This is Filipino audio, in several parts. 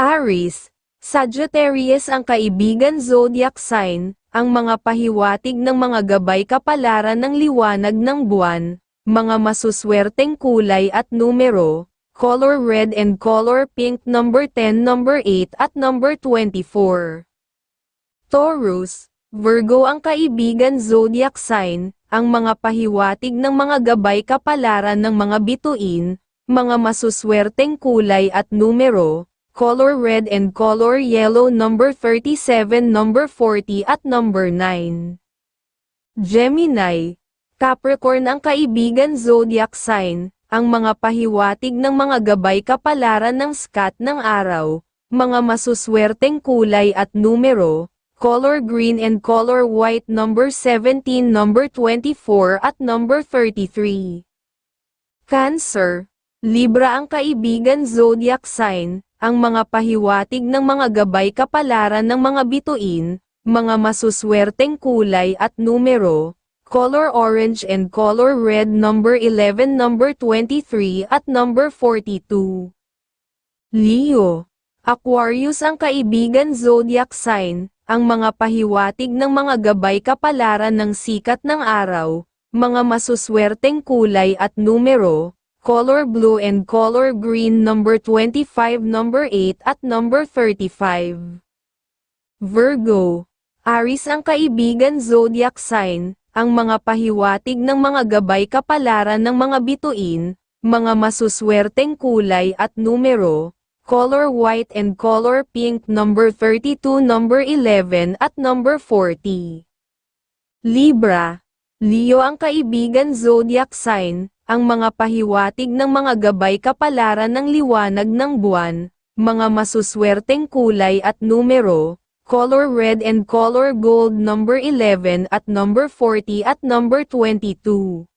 Aries, Sagittarius ang kaibigan zodiac sign, ang mga pahiwatig ng mga gabay kapalaran ng liwanag ng buwan, mga masuswerteng kulay at numero, color red and color pink number 10, number 8 at number 24. Taurus, Virgo ang kaibigan zodiac sign, ang mga pahiwatig ng mga gabay kapalaran ng mga bituin, mga masuswerteng kulay at numero, color red and color yellow number 37, number 40 at number 9. Gemini, Capricorn ang kaibigan zodiac sign, ang mga pahiwatig ng mga gabay kapalaran ng skat ng araw, mga masuswerteng kulay at numero, color green and color white number 17, number 24 at number 33. Cancer, Libra ang kaibigan zodiac sign, ang mga pahiwatig ng mga gabay kapalaran ng mga bituin, mga masuswerteng kulay at numero, color orange and color red number 11, number 23 at number 42. Leo, Aquarius ang kaibigan zodiac sign, ang mga pahiwatig ng mga gabay kapalaran ng sikat ng araw, mga masuswerteng kulay at numero, color blue and color green number 25, number 8 at number 35. Virgo, Aries ang kaibigan zodiac sign, ang mga pahiwatig ng mga gabay kapalaran ng mga bituin, mga masuswerteng kulay at numero, color white and color pink number 32, number 11 at number 40. Libra, Leo ang kaibigan zodiac sign, ang mga pahiwatig ng mga gabay kapalaran ng liwanag ng buwan, mga masuswerteng kulay at numero, color red and color gold number 11 at number 40 at number 22.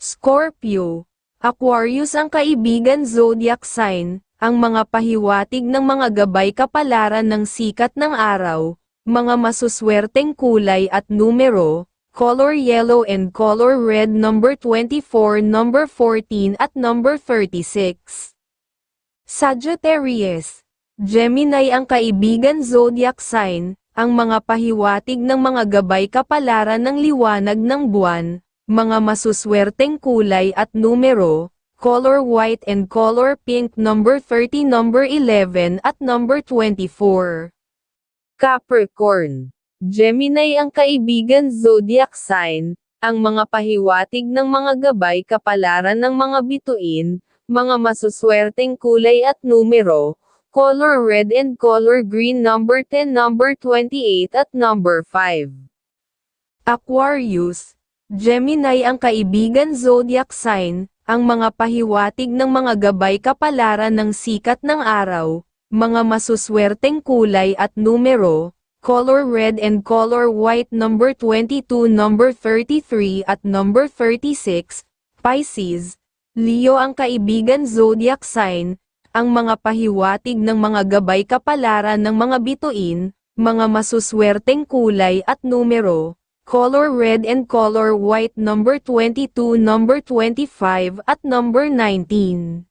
Scorpio, Aquarius ang kaibigan zodiac sign, ang mga pahiwatig ng mga gabay kapalaran ng sikat ng araw, mga masuswerteng kulay at numero, color yellow and color red number 24, number 14 at number 36. Sagittarius, Gemini ang kaibigan zodiac sign, ang mga pahiwatig ng mga gabay kapalaran ng liwanag ng buwan, mga masuswerteng kulay at numero, color white and color pink number 30 number 11 at number 24. Capricorn. Gemini ang kaibigan zodiac sign, ang mga pahiwatig ng mga gabay kapalaran ng mga bituin, mga masuswerteng kulay at numero, color red and color green number 10 number 28 at number 5. Aquarius, Gemini ang kaibigan zodiac sign, ang mga pahiwatig ng mga gabay kapalaran ng sikat ng araw, mga masuswerteng kulay at numero, color red and color white number 22 number 33 at number 36, Pisces, Leo ang kaibigan zodiac sign, ang mga pahiwatig ng mga gabay kapalaran ng mga bituin, mga masuswerteng kulay at numero, color red and color white number 22, number 25 at number 19.